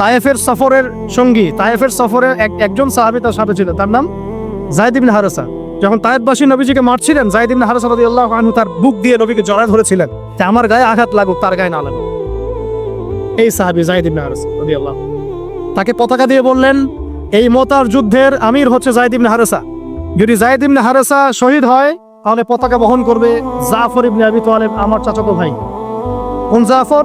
তায়েফের সফরের সঙ্গী, তায়েফের সফরে এক, একজন সাহাবী তার সাথে ছিল তার নাম জায়েদ ইবনে হারেসা। যখন তায়েফবাসী নবীজিকে মারছিলেন জায়েদ ইবনে হারেসা রাদিয়াল্লাহু আনহু তার বুক দিয়ে নবীকে জড়ায় ধরেছিলেন। যে আমার গায়ে আঘাত লাগুক, তার গায়ে না লাগুক। এই সাহাবী জায়েদ ইবনে হারেসা রাদিয়াল্লাহু তাকে পতাকা দিয়ে বললেন, এই মোতার যুদ্ধের আমির হচ্ছে জায়েদ ইবনে হারেসা। যদি জায়েদ ইবনে হারেসা শহীদ হয়, তাহলে পতাকা বহন করবে জাফর ইবনে আবি তালেব, আমার চাচাতো ভাই। কোন জাফর?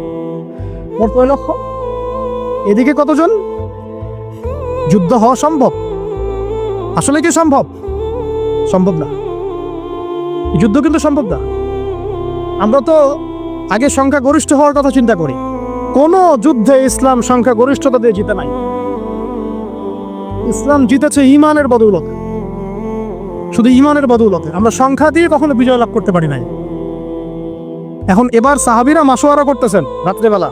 মোট কয় লক্ষ এদিকে কতজন? যুদ্ধ হওয়া সম্ভব? আসলে কি সম্ভব? সম্ভব না। যুদ্ধ কিন্তু সম্ভব না। আমরা তো আগে সংখ্যা গরিষ্ঠ হওয়ার কথা চিন্তা করি। কোন যুদ্ধে ইসলাম সংখ্যা গরিষ্ঠতা দিয়ে জিতে নাই। ইসলাম জিতেছে ইমানের বদৌলতে। শুধু ইমানের বদৌলতে। আমরা সংখ্যা দিয়ে কখনো বিজয় লাভ করতে পারি নাই। এখন এবার সাহাবিরা মাসোয়ারা করতেছেন রাত্রেবেলা।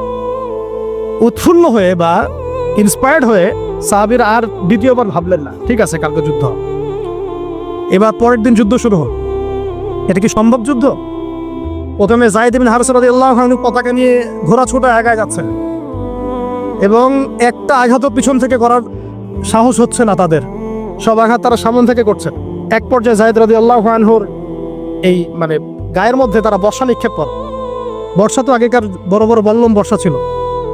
উৎফুল্ল হয়ে বা ইন্সপায়ার্ড হয়ে সাহাবির আর দ্বিতীয়বার ভাবলেন না। ঠিক আছে, কালকে যুদ্ধ এবার পরের দিন যুদ্ধ শুরু হল। এটা কি সম্ভব যুদ্ধ? প্রথমে জাহিদ বিন হারস রাদিয়াল্লাহু আনহু পতাকা নিয়ে ঘোড়া ছোটা একাই যাচ্ছেন। এবং একটা আঘাতও পিছন থেকে করার সাহস হচ্ছে না তাদের। সব আঘাত তারা সামন থেকে করছেন এক পর্যায়ে জাহিদ রাদি আল্লাহ আনহুর এই মানে গায়ের মধ্যে তারা বর্ষা নিক্ষেপ করে। বর্ষা তো আগেকার বড় বড় বল্লম বর্ষা ছিল।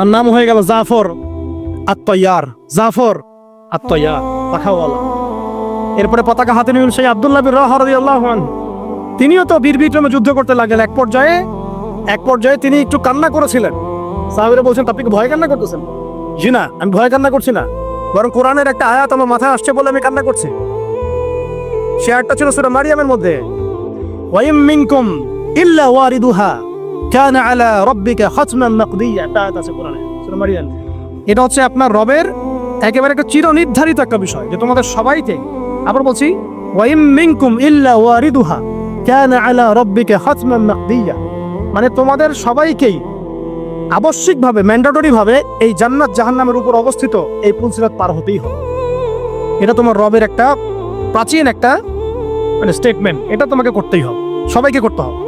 তার নাম হয়ে গেল জাফর আত্ময়ার জাফর আত্ময়ার পাখাওয়ালা। এরপরে পতাকা হাতে নিলেন সেই আব্দুল্লাহ বিন তিনিও তো বীর বিক্রমে যুদ্ধ করতে লাগলেন। এক পর্যায়ে এক পর্যায়ে তিনি একটু কান্না করেছিলেন। সাহাবিরা বলছেন আপনি ভয় কান্না করতেছেন? জি না, আমি ভয় কান্না করছি না। বরং কোরআনের একটা আয়াত আমার মাথায় আসছে বলে আমি কান্না করছি। সে আয়াতটা ছিল সূরা মারিয়ামের মধ্যে। ওয়াইম মিনকুম ইল্লা ওয়ারিদুহা। কানা আলা খাতমান মাকদিয়া আছে কোরআনে। সূরা মারিয়াম। এটা হচ্ছে আপনার রবের একেবারে একটা একটা বিষয় যে তোমাদের সবাইকে আবার বলছি, ওয়াইম মিনকুম ইল্লা ওয়ারিদুহা, কানা আলা খাতমান মাকদিয়া। মানে তোমাদের সবাইকেই আবশ্যিকভাবে ম্যান্ডেটরি ভাবে এই জান্নাত জাহান্নামের উপর অবস্থিত এই পুলসিরাত পার হতেই হবে। এটা তোমার রবের একটা প্রাচীন একটা মানে স্টেটমেন্ট এটা তোমাকে করতেই হবে। সবাইকে করতে হবে।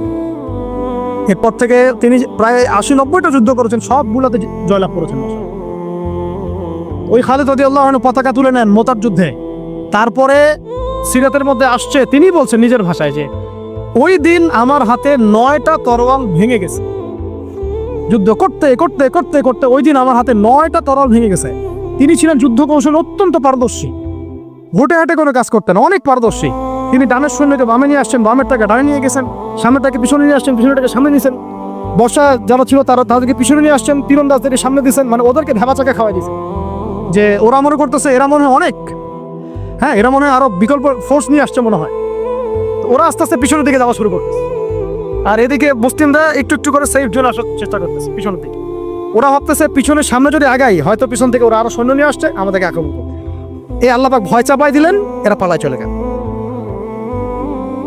এরপর থেকে তিনি প্রায় আশি নব্বইটা যুদ্ধ করেছেন, সবগুলোতে জয়লাভ করেছেন ওই খালেদ আল্লাহ পতাকা তুলে নেন মোতার যুদ্ধে। তারপরে সিরাতের মধ্যে আসছে, তিনি বলছেন নিজের ভাষায় যে, ওই দিন আমার হাতে নয়টা তরোয়াল ভেঙে গেছে। যুদ্ধ করতে করতে করতে করতে ওই দিন আমার হাতে নয়টা তরোয়াল ভেঙে গেছে। তিনি ছিলেন যুদ্ধ কৌশল অত্যন্ত পারদর্শী। ঘুটে হাটে কোনো কাজ করতেন, অনেক পারদর্শী। তিনি ডানের সৈন্যকে বামে নিয়ে আসছেন বামেরটাকে ডানে নিয়ে গেছেন সামনেটাকে পিছনে নিয়ে আসছেন পিছনেটাকে সামনে নিয়েছেন। বর্ষা যারা ছিল তারা তাদেরকে পিছনে নিয়ে আসছেন তীরন্দাজদের সামনে দিয়েছেন মানে ওদেরকে ধাবা চাকা খাওয়াই দিয়েছেন। যে ওরা মনে করতেছে, এরা মনে হয় অনেক। হ্যাঁ এরা মনে হয় আরও বিকল্প ফোর্স নিয়ে আসছে মনে হয়। ওরা আস্তে আস্তে পিছনের দিকে যাওয়া শুরু করতেছে। আর এদিকে মুসলিমরা একটু একটু করে সেফ জোন আসার চেষ্টা করতেছে, পিছনের দিকে। ওরা ভাবতেছে পিছনের সামনে যদি আগাই, হয়তো পিছন থেকে ওরা আরও সৈন্য নিয়ে আসছে, আমাদেরকে আক্রমণ করবে। এই আল্লাপাক ভয় চাপাই দিলেন, এরা পালায় চলে গেল।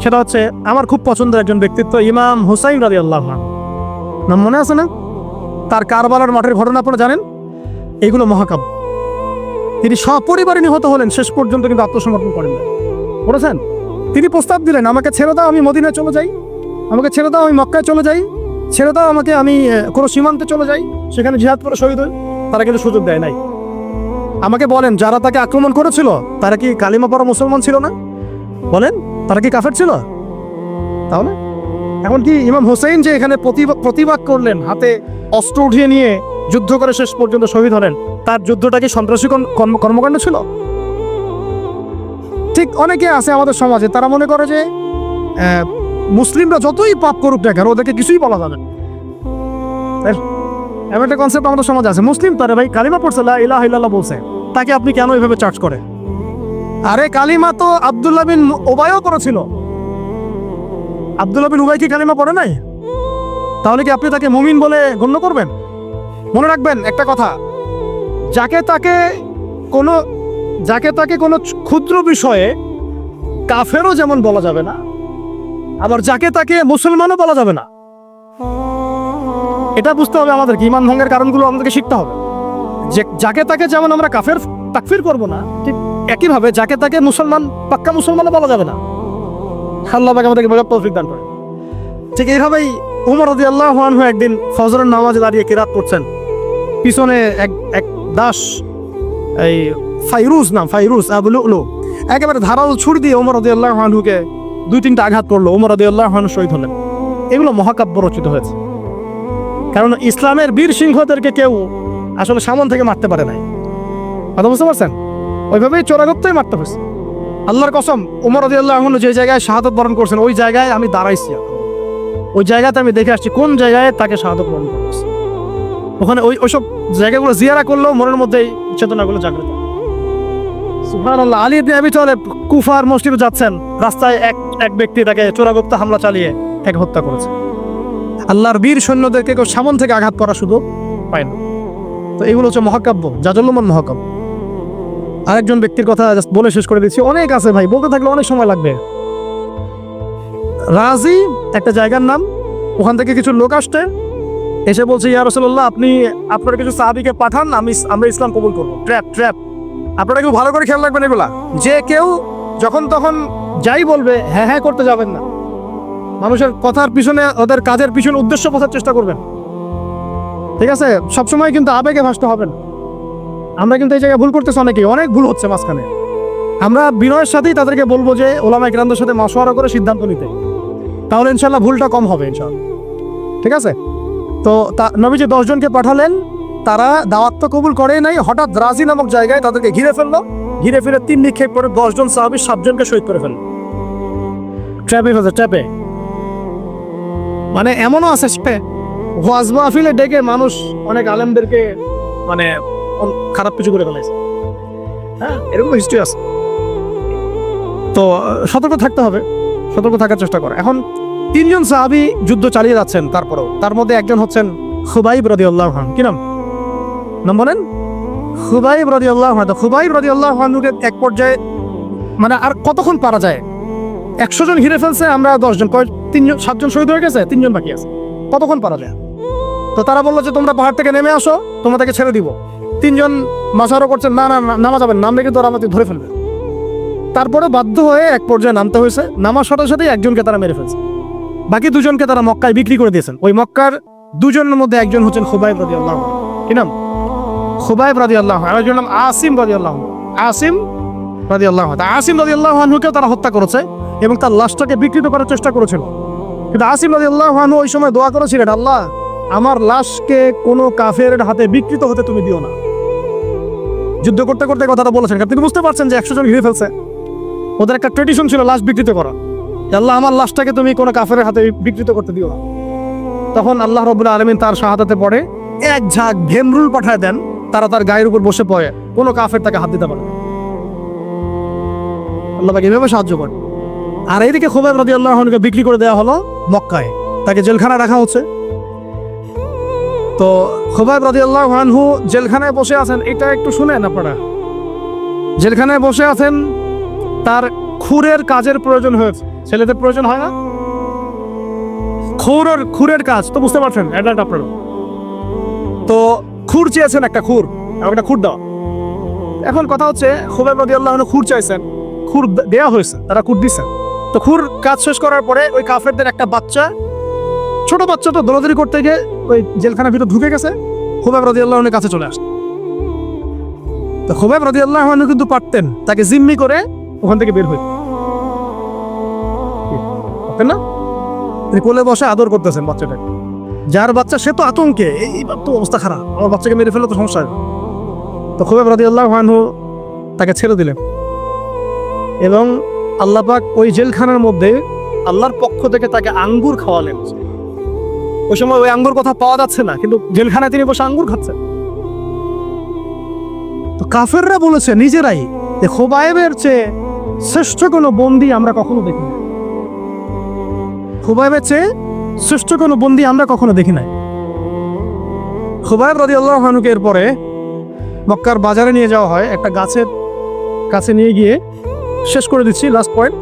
সেটা হচ্ছে আমার খুব পছন্দের একজন ব্যক্তিত্ব ইমাম হুসাইন রাজি আল্লাহ নাম মনে আছে না? তার কারবালার মাঠের ঘটনা আপনারা জানেন? এগুলো মহাকাব্য। তিনি সপরিবারে নিহত হলেন, শেষ পর্যন্ত কিন্তু আত্মসমর্পণ করেন বলেছেন? তিনি প্রস্তাব দিলেন, আমাকে ছেড়ে দাও, আমি মদিনায় চলে যাই। আমাকে ছেড়ে দাও, আমি মক্কায় চলে যাই। ছেড়ে দাও, আমাকে আমি কোনো সীমান্তে চলে যাই। সেখানে জিহাদ করে শহীদ হই। তারা কিন্তু সুযোগ দেয় নাই। আমাকে বলেন, যারা তাকে আক্রমণ করেছিল, তারা কি কালিমা পড়া মুসলমান ছিল না? বলেন? তারা কি কাফের ছিল? তাহলে? এখন কি ইমাম হোসেন যে এখানে প্রতিবাদ করলেন, হাতে অস্ত্র উঠিয়ে নিয়ে যুদ্ধ করে শেষ পর্যন্ত শহীদ হলেন, তার যুদ্ধটা কি সন্ত্রাসী কর্ম- কর্ম- কর্মকাণ্ড ছিল? ঠিক অনেকে আছে আমাদের সমাজে, তারা মনে করে যে মুসলিমরা যতই পাপ করুক না কেন, ওদেরকে কিছুই বলা যাবে? এমন একটা কনসেপ্ট আমাদের সমাজে আছে। মুসলিম তারা ভাই কালিমা পড়ছে ইলাহা ইল্লাল্লাহ বলছে। তাকে আপনি কেন এইভাবে চার্জ করে? আরে কালিমা তো আব্দুল্লাহ বিন ওবায়ও করেছিল। আব্দুল্লাহ বিন উবাই কি কালিমা পড়ে নাই? তাহলে কি আপনি তাকে মুমিন বলে গণ্য করবেন? মনে রাখবেন একটা কথা। যাকে তাকে কোনো যাকে তাকে কোনো ক্ষুদ্র বিষয়ে কাফেরও যেমন বলা যাবে না, আবার যাকে তাকে মুসলমানও বলা যাবে না। এটা বুঝতে হবে আমাদেরকে ইমান ভঙ্গের কারণগুলো আমাদেরকে শিখতে হবে। যে যাকে তাকে যেমন আমরা কাফের তাকফির করব না, ঠিক একইভাবে যাকে তাকে মুসলমান, পাক্কা মুসলমানও বলা যাবে না। আল্লাহ পাক আমাদেরকে বোঝার তৌফিক দান করে ঠিক এইভাবেই উমর রদি আল্লাহ একদিন ফজরের নামাজে দাঁড়িয়ে কেরাত করছেন পিছনে এক এক দাস, এই ফাইরুজ নাম, ফাইরুজ আবুলু একেবারে ধারাল ছুরি দিয়ে ওমর রদি আল্লাহ আনহুকে দুই তিনটা আঘাত করল। ওমর রদি আল্লাহ আনহু শহীদ হলেন। এগুলো মহাকাব্য রচিত হয়েছে। কারণ ইসলামের বীর সিংহদেরকে কেউ আসলে সামন থেকে মারতে পারে নাই। কথা বুঝতে পারছেন? ওইভাবেই চোরাগত্তই মারতে হয়েছে। আল্লাহর কসম, উমর রদি আল্লাহ যে জায়গায় শাহাদত বরণ করছেন, ওই জায়গায় আমি দাঁড়াইছি ওই জায়গাতে আমি দেখে আসছি কোন জায়গায় তাকে শাহাদত বরণ করেছে ওখানে ওই ওইসব জায়গাগুলো জিয়ারা করলেও মনের মধ্যে এই চেতনাগুলো জাগ্রত। আলী ইবনে আবি তালেব কুফার মসজিদে যাচ্ছেন, রাস্তায় এক এক ব্যক্তি তাকে চোরাগুপ্ত হামলা চালিয়ে এক হত্যা করেছে। আল্লাহর বীর সৈন্যদেরকে কেউ সামন থেকে আঘাত করা শুধু পায় না। তো এগুলো হচ্ছে মহাকাব্য জাজল্যমান মহাকাব্য। আরেকজন ব্যক্তির কথা just বলে শেষ করে দিচ্ছি। অনেক আছে ভাই, বলতে থাকলে অনেক সময় লাগবে। রাজি, একটা জায়গার নাম, ওখান থেকে কিছু লোক আসছে, এসে বলছে, ইয়া রসুল্লাহ আপনি, আপনার কিছু সাহাবিকে পাঠান, আমি আমরা ইসলাম কবুল করব। ট্র্যাপ ট্র্যাপ আপনারা কেউ ভালো করে খেয়াল রাখবেন এগুলা? যে কেউ যখন তখন যাই বলবে হ্যাঁ হ্যাঁ করতে যাবেন না। মানুষের কথার পিছনে, ওদের কাজের পিছনে উদ্দেশ্য বোঝার চেষ্টা করবেন। ঠিক আছে? সবসময় কিন্তু আবেগে ভাসতে হবে না। আমরা কিন্তু এই জায়গায় ভুল করতেছি অনেকেই, অনেক ভুল হচ্ছে মাঝখানে। আমরা বিনয়ের সাথেই তাদেরকে বলব যে ওলামা ইকরামদের সাথে মশওয়ারা করে সিদ্ধান্ত নিতে। তাহলে ইনশাল্লাহ ভুলটা কম হবে ইনশাল্লাহ। ঠিক আছে? তো তা নবীজি দশজনকে পাঠালেন, তারা দাওয়াত তো কবুল করেই নাই, হঠাৎ রাজি নামক জায়গায় তাদেরকে ঘিরে ফেলল। ঘিরে ফিরে তিন নিক্ষেপ করে দশজন সাহাবি সাতজনকে শহীদ করে ফেলল। ট্র্যাপে ফেলছে, ট্র্যাপে। মানে এমনও আছে ওয়াজ মাহফিলে ডেকে মানুষ অনেক আলেমদেরকে মানে খারাপ কিছু করে ফেলাইছে। হ্যাঁ এরকম হিস্ট্রি আছে। তো সতর্ক থাকতে হবে। সতর্ক থাকার চেষ্টা করে। এখন তিনজন সাহাবি যুদ্ধ চালিয়ে যাচ্ছেন তারপরেও। তার মধ্যে একজন হচ্ছেন খুবাইব রদি আল্লাহ কি নাম? নাম বলেন? খুবাইব রদি আল্লাহ তো খুবাইব রদি আল্লাহ এক পর্যায়ে মানে আর কতক্ষণ পারা যায়? একশো জন হিরে ফেলছে, আমরা দশজন। কয় তিনজন সাতজন শহীদ হয়ে গেছে? তিনজন বাকি আছে। কতক্ষণ পারা যায়? তো তারা বলল যে, তোমরা পাহাড় থেকে নেমে আসো, তোমাদেরকে ছেড়ে দিব। তিনজন মাসারও করছেন না না নামা যাবেন নামলে কিন্তু ওরা আমাদের ধরে ফেলবে। তারপরে বাধ্য হয়ে এক পর্যায়ে নামতে হয়েছে। নামার সাথে সাথেই একজনকে তারা মেরে ফেলছে। বাকি দুজনকে তারা মক্কায় বিক্রি করে দিয়েছেন। ওই মক্কার দুজনের মধ্যে একজন হচ্ছেন খুবাইব রাজি আল্লাহ কি নাম? খুবাইব রাজি আল্লাহ আর একজন নাম আসিম রাজি আল্লাহ আসিম রাজি আল্লাহ আসিম রাজি আল্লাহ তারা হত্যা করেছে এবং তার লাশটাকে বিকৃত করার চেষ্টা করেছিল। কিন্তু আসিম রাজি আল্লাহ ওই সময় দোয়া করেছিলেন, আল্লাহ, আমার লাশকে কোনো কাফের হাতে বিকৃত হতে তুমি দিও না। যুদ্ধ করতে করতে কথাটা বলেছেন। কারণ তিনি বুঝতে পারছেন যে একশো জন ঘিরে ফেলছে। ওদের একটা ট্রেডিশন ছিল লাশ বিকৃত করা। আল্লাহ, আমার লাশটাকে তুমি কোনো কাফের হাতে বিকৃত করতে দিও না। তখন আল্লাহ রবুল্লা আলমিন তার শাহাদাতে পড়ে, এক ঝাঁক ভেমরুল পাঠায় দেন, তারা তার গায়ের উপর বসে পড়ে, কোনো কাফের তাকে হাত দিতে পারে। আল্লাহ তাকে এভাবে সাহায্য করে আর এইদিকে খোবাব রাজি আল্লাহকে বিক্রি করে দেওয়া হলো মক্কায়। তাকে জেলখানা রাখা হচ্ছে। তো খোবাব রাজি আল্লাহ আনহু জেলখানায় বসে আছেন, এটা একটু শুনেন আপনারা। জেলখানায় বসে আছেন, তার খুরের কাজের প্রয়োজন হয়েছে। ছেলেদের প্রয়োজন হয় না? খুরের খুরের কাজ, তো বুঝতে পারছেন অ্যাডাল্ট আপনারা। তো খুর চেয়েছেন একটা খুর একটা খুর দাও। এখন কথা হচ্ছে খুবেব রদি আল্লাহ খুর চাইছেন, খুর দেয়া হয়েছে, তারা খুর দিচ্ছেন তো খুর কাজ শেষ করার পরে ওই কাফেরদের একটা বাচ্চা, ছোট বাচ্চা তো দৌড়াদৌড়ি করতে গিয়ে ওই জেলখানার ভিতর ঢুকে গেছে খুবেব রদি আল্লাহনের কাছে চলে আসে তো খুবেব রদি আল্লাহ কিন্তু পারতেন, তাকে জিম্মি করে ওখান থেকে বের হইতে। না? কোলে বসে আদর করতেছেন বাচ্চাটাকে। যার বাচ্চা, সে তো আতঙ্কে, এই তো অবস্থা খারাপ, আমার বাচ্চাকে মেরে ফেলে তো সমস্যা। তো খুবেব রাজি আল্লাহ তাকে ছেড়ে দিলেন। এবং আল্লাহ পাক ওই জেলখানার মধ্যে আল্লাহর পক্ষ থেকে তাকে আঙ্গুর খাওয়ালেন। ওই সময় ওই আঙ্গুর কথা পাওয়া যাচ্ছে না, কিন্তু জেলখানায় তিনি বসে আঙ্গুর খাচ্ছেন। তো কাফেররা বলেছে নিজেরাই যে খোবায়েবের চেয়ে শ্রেষ্ঠ কোনো বন্দি আমরা কখনো দেখি না খুবাইবের চেয়ে শ্রেষ্ঠ কোনো বন্দি আমরা কখনো দেখি নাই। খুবাইব রাজি আল্লাহ হানুকে এরপরে মক্কার বাজারে নিয়ে যাওয়া হয়, একটা গাছের কাছে নিয়ে গিয়ে শেষ করে দিচ্ছি লাস্ট পয়েন্ট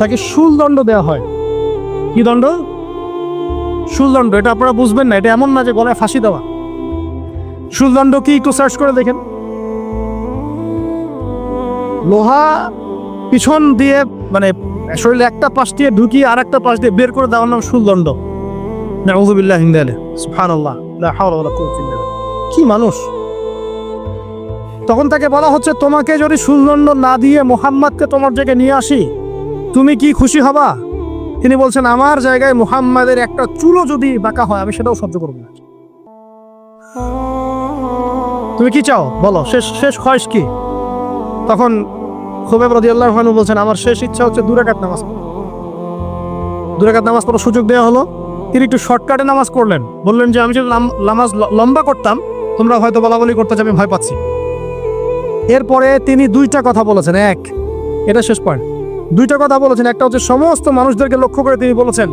তাকে শুলদণ্ড দেওয়া হয়। কি দণ্ড? শুলদণ্ড এটা আপনারা বুঝবেন না, এটা এমন না যে গলায় ফাঁসি দেওয়া। শুলদণ্ড কি একটু সার্চ করে দেখেন। লোহা পিছন দিয়ে মানে শরীরে একটা পাশ দিয়ে ঢুকিয়ে আর একটা পাশ দিয়ে বের করে দেওয়ার নাম শুলদণ্ড নাউযুবিল্লাহি যালিক সুবহানাল্লাহ, লা হাওলা ওয়ালা কুওয়াতা ইল্লা বিল্লাহ। কি মানুষ? তখন তাকে বলা হচ্ছে, তোমাকে যদি শুলদণ্ড না দিয়ে মোহাম্মদকে তোমার জায়গায় নিয়ে আসি, তুমি কি খুশি হবা? তিনি বলছেন, আমার জায়গায় মোহাম্মদের একটা চুলো যদি বাঁকা হয়, আমি সেটাও সহ্য করব না। তুমি কি চাও? বলো, শেষ শেষ খয়েশ কি? তখন খুবেব রাদিয়াল্লাহু আনহু বলছেন, আমার শেষ ইচ্ছা হচ্ছে দুরাকাত নামাজ। দুরাকাত নামাজ পড়ার সুযোগ দেওয়া হলো। তিনি একটু শর্টকাটে নামাজ করলেন বললেন যে, আমি যদি নামাজ লম্বা করতাম, তোমরা হয়তো বলাবলি করতে যে আমি ভয় পাচ্ছি। এরপরে তিনি দুইটা কথা বলেছেন। এক, এটা শেষ পয়েন্ট দুইটা কথা বলেছেন, একটা হচ্ছে সমস্ত মানুষদেরকে লক্ষ্য করে তিনি বলেছেন,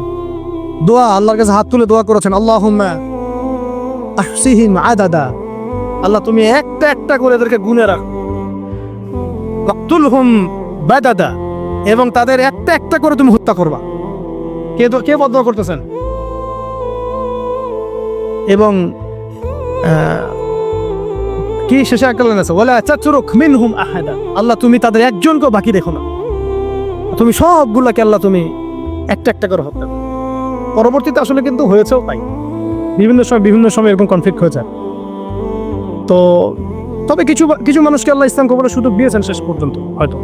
দোয়া, আল্লাহর কাছে হাত তুলে দোয়া করেছেন আদাদা। আল্লাহ তুমি একটা একটা করে এদেরকে গুনে রাখো। এবং তাদের একটা একটা করে তুমি হত্যা করবা। কে কে বদয়া করতেছেন? এবং কি শেষে লাইন আছে, ওয়ালা তাতরুক মিনহুম আহাদা। আল্লাহ তুমি তাদের একজনকেও বাকি দেখো না। তুমি সবগুলাকে আল্লাহ তুমি একটা একটা করে হত্যা পরবর্তীতে আসলে কিন্তু হয়েছেও তাই। বিভিন্ন সময় বিভিন্ন সময় এরকম কনফ্লিক্ট হয়ে যায়। তো তবে কিছু কিছু মানুষকে আল্লাহ ইসলাম কবরের সুযোগ দিয়েছেন শেষ পর্যন্ত, হয়তো।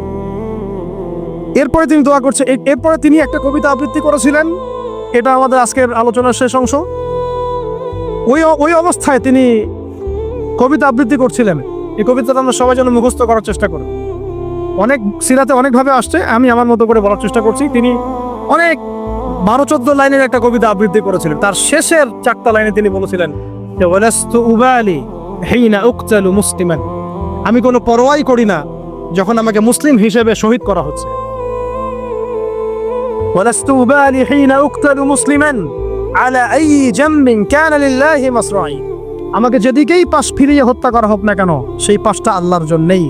এরপরে তিনি দোয়া করছে এরপরে তিনি একটা কবিতা আবৃত্তি করেছিলেন। এটা আমাদের আজকের আলোচনার শেষ অংশ। ওই ওই অবস্থায় তিনি কবিতা আবৃত্তি করছিলেন। এই কবিতাটা আমরা সবাই যেন মুখস্থ করার চেষ্টা করি। অনেক সিরাতে অনেকভাবে আসছে, আমি আমার মতো করে বলার চেষ্টা করছি। তিনি অনেক বারো চোদ্দ লাইনের একটা কবিতা আবৃত্তি করেছিলেন। তার শেষের চারটা লাইনে তিনি বলেছিলেন মুসলিমান। আমি কোনো পরোয়াই করি না যখন আমাকে মুসলিম হিসেবে শহীদ করা হচ্ছে। উকতালু মুসলিমান আমাকে যেদিকেই পাশ ফিরিয়ে হত্যা করা হোক না কেন, সেই পাশটা আল্লাহর জন্যই।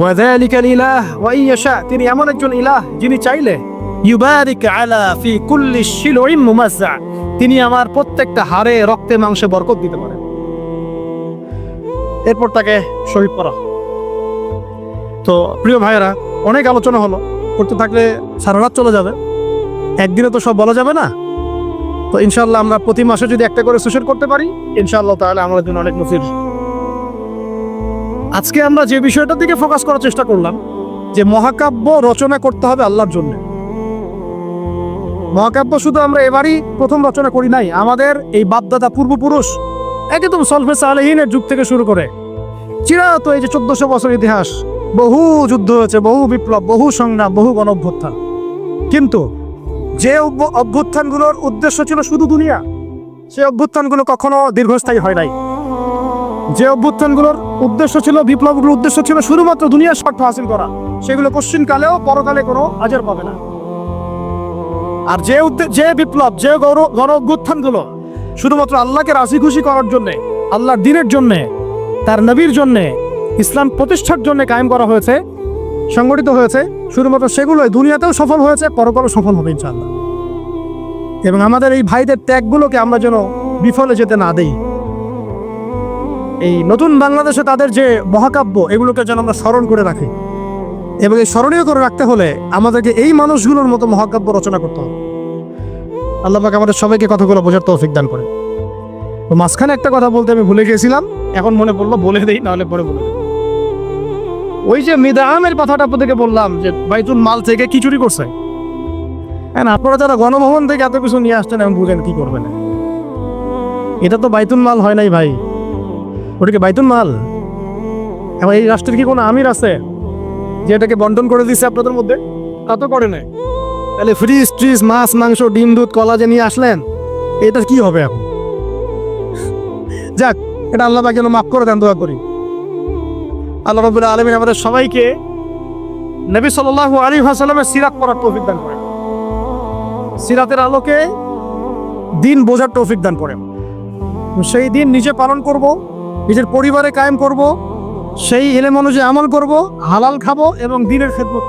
ওয়াযালিকাল ইলাহ ওয়া ইয়াশা তিনি এমন একজন ইলাহ যিনি চাইলে ইউবারিক আলা ফি কুল্লি শিলইম মুমাজ্জা, তিনি আমার প্রত্যেকটা হাড়ে, রক্তে, মাংসে বরকত দিতে পারেন। এরপর তাকে শহীদ করা তো প্রিয় ভাইয়েরা, অনেক আলোচনা হলো, করতে থাকলে সারা রাত চলে যাবে। একদিনে তো সব বলা যাবে না। তো ইনশাল্লাহ আমরা প্রতি মাসে যদি একটা করে সেশন করতে পারি ইনশাল্লাহ তাহলে আমাদের জন্য অনেক মুসির আজকে আমরা যে বিষয়টার দিকে ফোকাস করার চেষ্টা করলাম, যে মহাকাব্য রচনা করতে হবে আল্লাহর জন্য। মহাকাব্য শুধু আমরা এবারই প্রথম রচনা করি নাই, আমাদের এই বাপদাদা পূর্বপুরুষ একদম সলফে সালেহিনের যুগ থেকে শুরু করে, চিরাত এই যে চোদ্দশো বছর ইতিহাস, বহু যুদ্ধ হয়েছে, বহু বিপ্লব, বহু সংগ্রাম, বহু গণ অভ্যুত্থান কিন্তু যে অভ্য- অভ্যুত্থানগুলোর উদ্দেশ্য ছিল শুধু দুনিয়া সেই অভ্যুত্থানগুলো কখনো দীর্ঘস্থায়ী হয় নাই। যে অভ্যুত্থানগুলোর উদ্দেশ্য ছিল, বিপ্লবগুলোর উদ্দেশ্য ছিল শুধুমাত্র দুনিয়ার স্বার্থ হাসিল করা। সেগুলো পশ্চিম কালেও পরকালে কোনো আজের পাবে না। আর যে যে বিপ্লব, যে গণ- অভ্যুত্থানগুলো শুধুমাত্র আল্লাহকে রাজি খুশি করার জন্যে, আল্লাহর দিনের জন্যে, তার নবীর জন্যে, ইসলাম প্রতিষ্ঠার জন্য কায়েম করা হয়েছে, সংগঠিত হয়েছে, শুধুমাত্র সেগুলোই দুনিয়াতেও সফল হয়েছে, পরকালও সফল হবে ইনশাআল্লাহ। এবং আমাদের এই ভাইদের ত্যাগগুলোকে আমরা যেন বিফলে যেতে না দেই। এই নতুন বাংলাদেশে তাদের যে মহাকাব্য, এগুলোকে যেন আমরা স্মরণ করে রাখি। এবং এই স্মরণীয় করে রাখতে হলে আমাদেরকে এই মানুষগুলোর মতো মহাকাব্য রচনা করতে হবে। আল্লাহ পাক আমাদের সবাইকে কথাগুলো বোঝার তৌফিক দান করে তো মাঝখানে একটা কথা বলতে আমি ভুলে গেছিলাম এখন মনে পড়ল, বলে দেই, নাহলে পরে বলে ওই যে মিদামের কথাটা আপনাদেরকে বললাম, যে বাইতুল মাল থেকে কি চুরি করছে? হ্যাঁ আপনারা যারা গণভবন থেকে এত কিছু নিয়ে আসছেন এখন বুঝেন কি করবেন। এটা তো বাইতুল মাল হয় নাই ভাই। ওটা কি বাইতুল মাল? এখন এই রাষ্ট্রের কি কোনো আমির আছে যে এটাকে বন্টন করে দিচ্ছে আপনাদের মধ্যে? তা তো করে নাই। তাহলে ফ্রিজ, ট্রিজ, মাছ, মাংস, ডিম, দুধ, কলা যে নিয়ে আসলেন, এটা কি হবে এখন? যাক, এটা আল্লাহ পাক যেন মাফ করে দেন, দোয়া করি। আল্লাহ রবুল্লাহ আলমিন আমাদের সবাইকে নবী সাল্লাল্লাহু আলী হাসালামের সিরাত পড়ার তৌফিক দান করেন। সিরাতের আলোকে দিন বোঝার তৌফিক দান করেন। সেই দিন নিজে পালন করব। নিজের পরিবারে কায়েম করব সেই এলে মানুষে আমল করব হালাল খাব এবং দিনের খেদমত